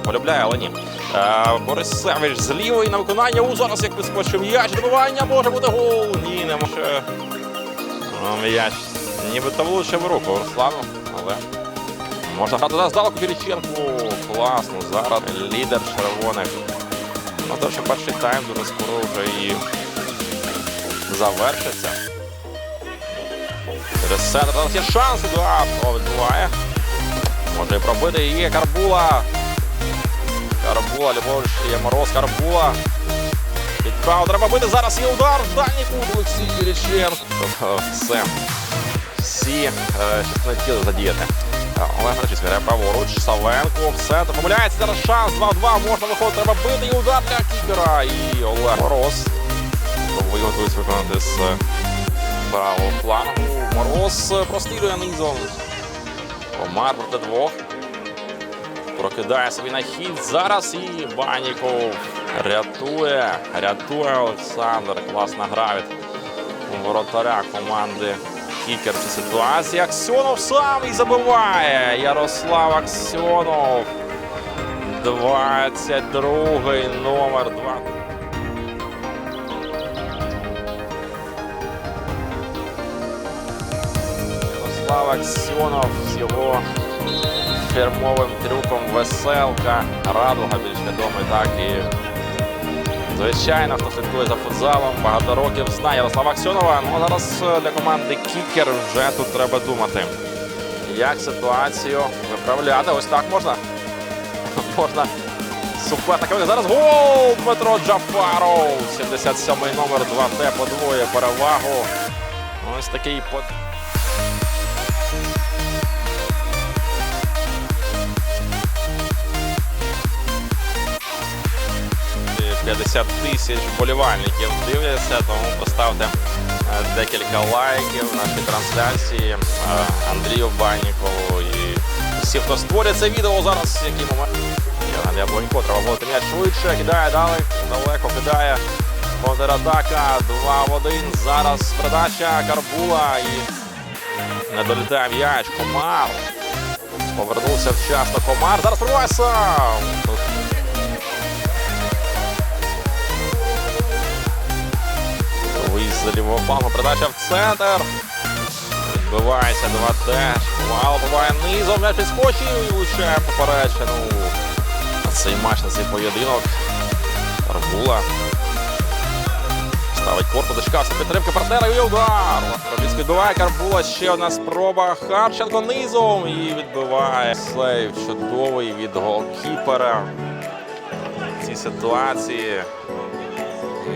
полюбляє, але ні. Е, Борисевич з лівої на виконання. У зараз як вискочив м'яч. Добивання може бути гол. Ні, не може. Ну, м'яч нібито влучив в руку Руслану, але можна грати зараз здалеку Кириченку. Класно. Зараз лідер червоних. Ну, то, що перший тайм дуже скоро вже і завершиться. Через центр зараз є шанс. О, відбуває. Може і пробити. Є Карбула. Карбула, Любович, є Мороз, Карбула. Підправо треба бити. Зараз є удар. в Дальній кут Олексій Кириченко. Тобто все. Всі е, частини тіла задіяти. Е, Олег Грачиський грає праворуч. Савенко. в центр. Помиляється зараз шанс. 2-2. Можна виходити. Треба бити. І удар для кікера. І Олег Мороз. Пробує готується виконати з правого плану. Мороз е, прострілює низом. Омар проти двох. Прокидає собі на хід зараз і Баніков рятує, рятує Олександр. Класна гра від воротаря команди Кікер в цій ситуації. Аксьонов сам і забиває. Ярослав Аксьонов. 22-й номер 2. Ярослав Аксьонов з його фірмовим трюком веселка. Радуга більш відомий, так і звичайно, хто слідкує за футзалом, багато років знає Ярослава Аксьонова. Ну а зараз е, для команди Кікер вже тут треба думати. Як ситуацію виправляти? Ось так можна. Можна суперника. Зараз гол Дмитро Джафаров. 77-й номер 2Т подвоє перевагу. Ось такий под... 50 тисяч вболівальників дивляться, тому поставте е, декілька лайків нашій трансляції е, Андрію Баннікову і всі, хто створює це відео зараз, який момент. Євген Яблонько, треба було м'яч швидше, кидає далі, далеко кидає. Контратака 2 в 1. Зараз передача Карбула і не долітає м'яч. Комар. Повернувся вчасно Комар. Зараз пробиває сам. За лівого флангу, передача в центр. Відбивається 2 теж. Вал буває низом, м'яч підскочив і влучає поперечину. Цей матч, на цей поєдинок. Карбула. Ставить корпус, дочекався підтримки партнера і удар. Робіцький відбиває Карбула. Ще одна спроба. Харченко низом і відбиває. Сейв чудовий від голкіпера. В цій ситуації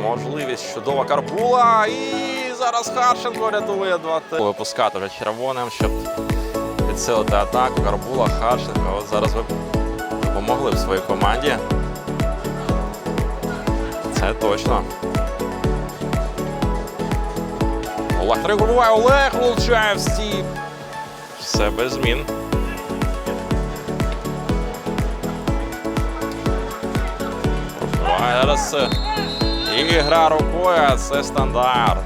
Можливість чудова Карбула. І зараз Харченко рятує 2 т Випускати вже червоним, щоб підсилити атаку. Карбула, Харченко. От зараз ви допомогли в своїй команді. Це точно. Олег Трик вибиває, Олег влучає в стіп. Все без змін. Зараз е, і гра рукою, це стандарт.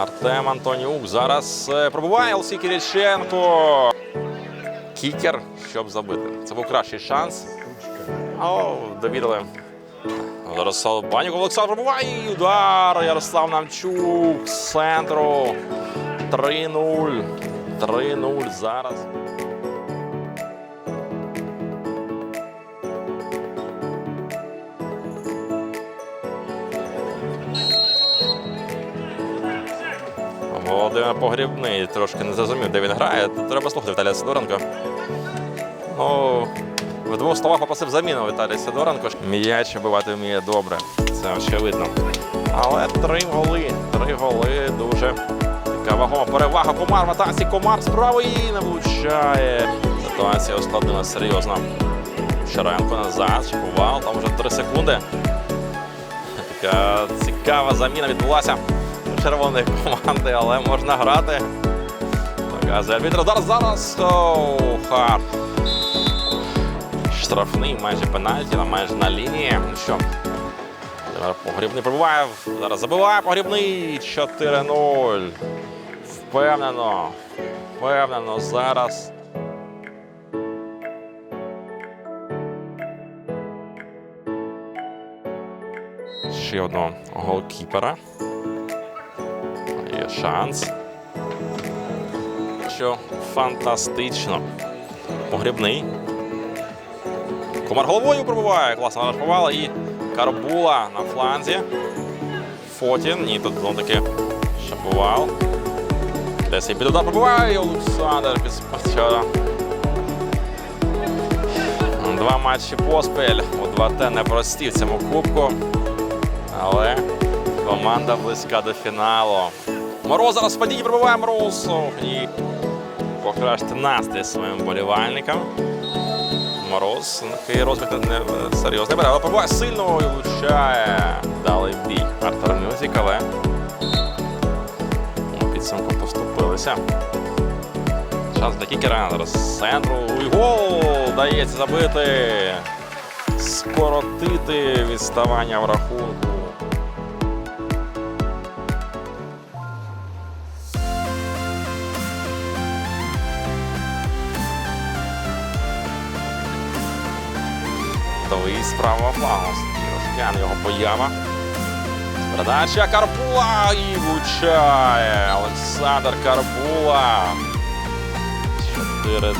Артем Антонюк зараз е, пробуває Олексій Кириченко. Кікер, щоб забити. Це був кращий шанс. О, довірили. Зараз Банюк Олександр пробуває. І Удар. Ярослав Намчук з центру. 3-0. 3-0 зараз. Володимир Погрібний трошки не зрозумів, де він грає. Треба слухати Віталія Сидоренко. Ну, в двох словах попросив заміну Віталій Сидоренко. М'яч вбивати вміє добре. Це очевидно. Але три голи. Три голи дуже вагома перевага. Комар в атаці. Комар з правої не влучає. Ситуація ускладнилася серйозно. Шаренко назад, чекував, там вже три секунди. Така цікава заміна відбулася червоної команди, але можна грати. Показує арбітр. Зараз. Оу. Штрафний майже пенальті, на- майже на лінії. Ну що? Погрібний пробиває. Зараз забиває погрібний. 4-0. впевнено. Впевнено зараз. Ще одного голкіпера. Є шанс. Що фантастично. Погрібний. Комар головою пробуває. Класно нашпувала. І Карбула на фланзі. Фотін. Ні, тут знову таки Шаповал. Десь і під удар пробуває. І Олександр без спортера. Два матчі поспіль. У 2Т непрості в цьому кубку. Але команда близька до фіналу. Мороз зараз в падінні пробиває Мороз. І покращити настрій своїм болівальникам. Мороз такий розмір не не серйозний бере, але пробиває сильно і влучає. Дали бій Артур Мюзик, але підсумку поступилися. Шанс для кікера. Зараз центру. І гол! Дається забити. Скоротити відставання в рахунку. Правого флангу. Рошкян його поява. Передача Карбула і влучає. Олександр Карбула. 4-2.